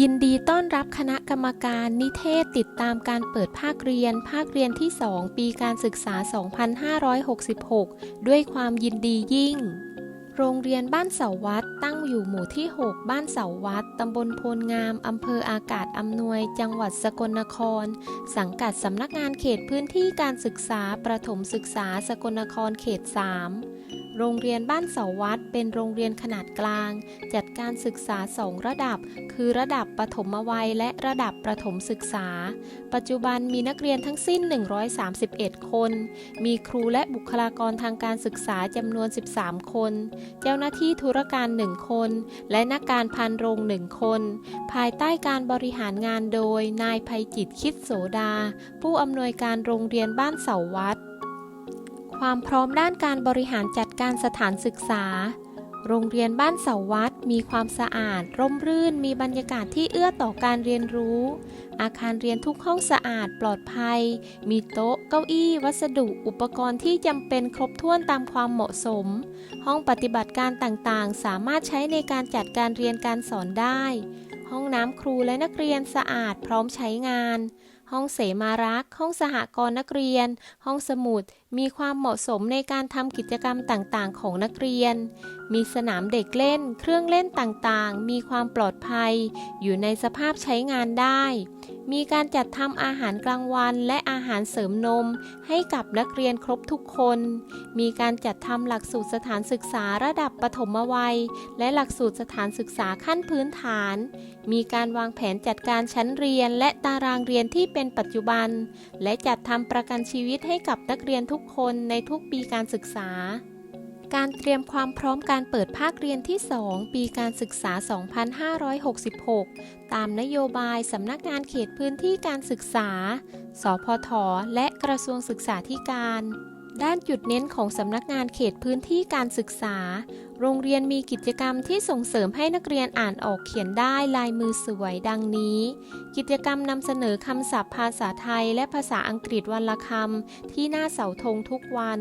ยินดีต้อนรับคณะกรรมการนิเทศติดตามการเปิดภาคเรียน ภาคเรียนที่ 2 ปีการศึกษา 2566 ด้วยความยินดียิ่ง โรงเรียนบ้านเสาวัดตั้งอยู่หมู่ที่ 6 บ้านเสาวัดตำบลโพลงาม อำเภออากาศอำนวย จังหวัดสกลนคร สังกัดสำนักงานเขตพื้นที่การศึกษาประถมศึกษาสกลนครเขต 3 โรงเรียนบ้านเสาวัดเป็นโรงเรียนขนาดกลาง จัดการศึกษาสองระดับ คือระดับประถมวัยและระดับประถมศึกษา ปัจจุบันมีนักเรียนทั้งสิ้น 131 คน มีครูและบุคลากรทางการศึกษาจำนวน 13 คน เจ้าหน้าที่ธุรการ 1 คน และนักการพันโรง1คน ภายใต้การบริหารงานโดยนายภัยจิตคิดโสดา ผู้อำนวยการโรงเรียนบ้านเสาวัด ความพร้อมด้านการบริหารจัดการสถานศึกษา โรงเรียนบ้านเสาวัด มีความสะอาด ร่มรื่น มีบรรยากาศที่เอื้อต่อการเรียนรู้ อาคารเรียนทุกห้องสะอาดปลอดภัย มีโต๊ะ เก้าอี้ วัสดุ อุปกรณ์ที่จำเป็นครบถ้วนตามความเหมาะสม ห้องปฏิบัติการต่างๆ สามารถใช้ในการจัดการเรียนการสอนได้ ห้องน้ำครูและนักเรียนสะอาดพร้อมใช้งาน ห้องเสมารักษ์ห้องสหกรณ์นักเรียน ห้องสมุด มีความเหมาะสมในการทำกิจกรรมต่างๆ ของนักเรียน มีสนามเด็กเล่น เครื่องเล่นต่างๆ มีความปลอดภัย อยู่ในสภาพใช้งานได้ มีการจัดทำอาหารกลางวันและอาหารเสริมนม ให้กับนักเรียนครบทุกคน มีการจัดทำหลักสูตรสถานศึกษาระดับปฐมวัย และหลักสูตรสถานศึกษาขั้นพื้นฐาน มีการวางแผนจัดการชั้นเรียนและตารางเรียนที่เป็นปัจจุบัน และจัดทำประกันชีวิตให้กับนักเรียนทุกคนในทุกปีการศึกษา การเตรียมความพร้อมการเปิดภาคเรียนที่ 2 ปีการศึกษา 2566 ตามนโยบายสำนักงานเขตพื้นที่การศึกษา สพท และกระทรวงศึกษาธิการด้านจุดเน้นของสำนักงานเขตพื้นที่การศึกษา โรงเรียนมีกิจกรรมที่ส่งเสริมให้นักเรียนอ่านออกเขียนได้ลายมือสวยดังนี้ กิจกรรมนำเสนอคำศัพท์ภาษาไทยและภาษาอังกฤษวันละคำที่หน้าเสาธงทุกวัน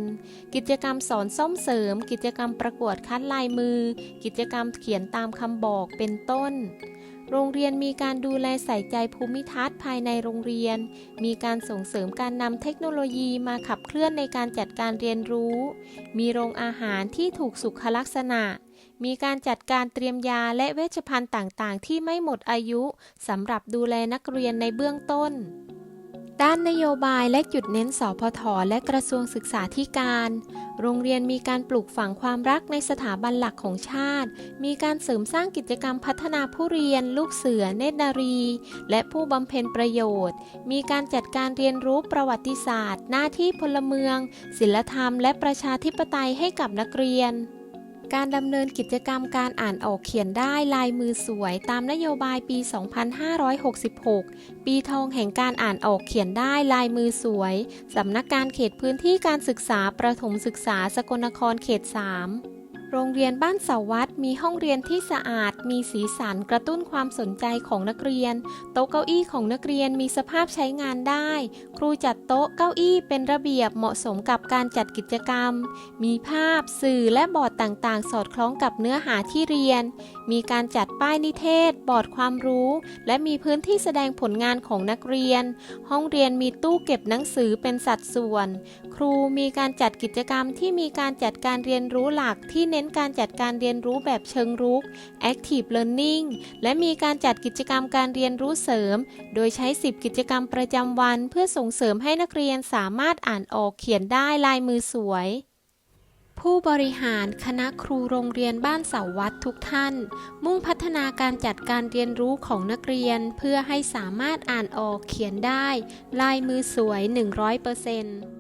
กิจกรรมสอนซ่อมเสริม กิจกรรมประกวดคัดลายมือ กิจกรรมเขียนตามคำบอกเป็นต้น โรงเรียนมีการดูแลใส่ใจภูมิทัศน์ภายในโรงเรียน มีการส่งเสริมการนำเทคโนโลยีมาขับเคลื่อนในการจัดการเรียนรู้ มีโรงอาหารที่ถูกสุขลักษณะ มีการจัดการเตรียมยาและเวชภัณฑ์ต่างๆ ที่ไม่หมดอายุสำหรับดูแลนักเรียนในเบื้องต้น ด้านนโยบายและจุดเน้นสพทและกระทรวงศึกษาธิการ โรงเรียนมีการปลูกฝังความรักในสถาบันหลักของชาติ มีการเสริมสร้างกิจกรรมพัฒนาผู้เรียน ลูกเสือ เนตรนารี และผู้บำเพ็ญประโยชน์ มีการจัดการเรียนรู้ประวัติศาสตร์ หน้าที่พลเมือง ศิลธรรม และประชาธิปไตยให้กับนักเรียน การดำเนินกิจกรรมการอ่านออกเขียนได้ลายมือสวยตามนโยบายปี 2566 ปีทองแห่งการอ่านออกเขียนได้ลายมือสวย สำนักการเขตพื้นที่การศึกษาประถมศึกษาสกลนครเขต 3 โรงเรียนบ้านเสาวัดมีห้องเรียนที่สะอาด มีสีสันกระตุ้นความสนใจของนักเรียน โต๊ะเก้าอี้ของนักเรียนมีสภาพใช้งานได้ ครูจัดโต๊ะเก้าอี้เป็นระเบียบเหมาะสมกับการจัดกิจกรรม มีภาพสื่อและบอร์ดต่างๆ สอดคล้องกับเนื้อหาที่เรียน มีการจัดป้ายนิเทศ บอร์ดความรู้ และมีพื้นที่แสดงผลงานของนักเรียน ห้องเรียนมีตู้เก็บหนังสือเป็นสัดส่วน ครูมีการจัดกิจกรรมที่มีการจัดการเรียนรู้หลักที่เน้นการจัดการเรียนรู้แบบเชิงรุก Active Learning และมีการจัดกิจกรรมการเรียนรู้เสริม โดยใช้ 10 กิจกรรมประจำวัน เพื่อส่งเสริมให้นักเรียนสามารถอ่านออกเขียนได้ลายมือสวย ผู้บริหารคณะครูโรงเรียนบ้านเสาวัดทุกท่าน มุ่งพัฒนาการจัดการเรียนรู้ของนักเรียน เพื่อให้สามารถอ่านออกเขียนได้ ลายมือสวย 100%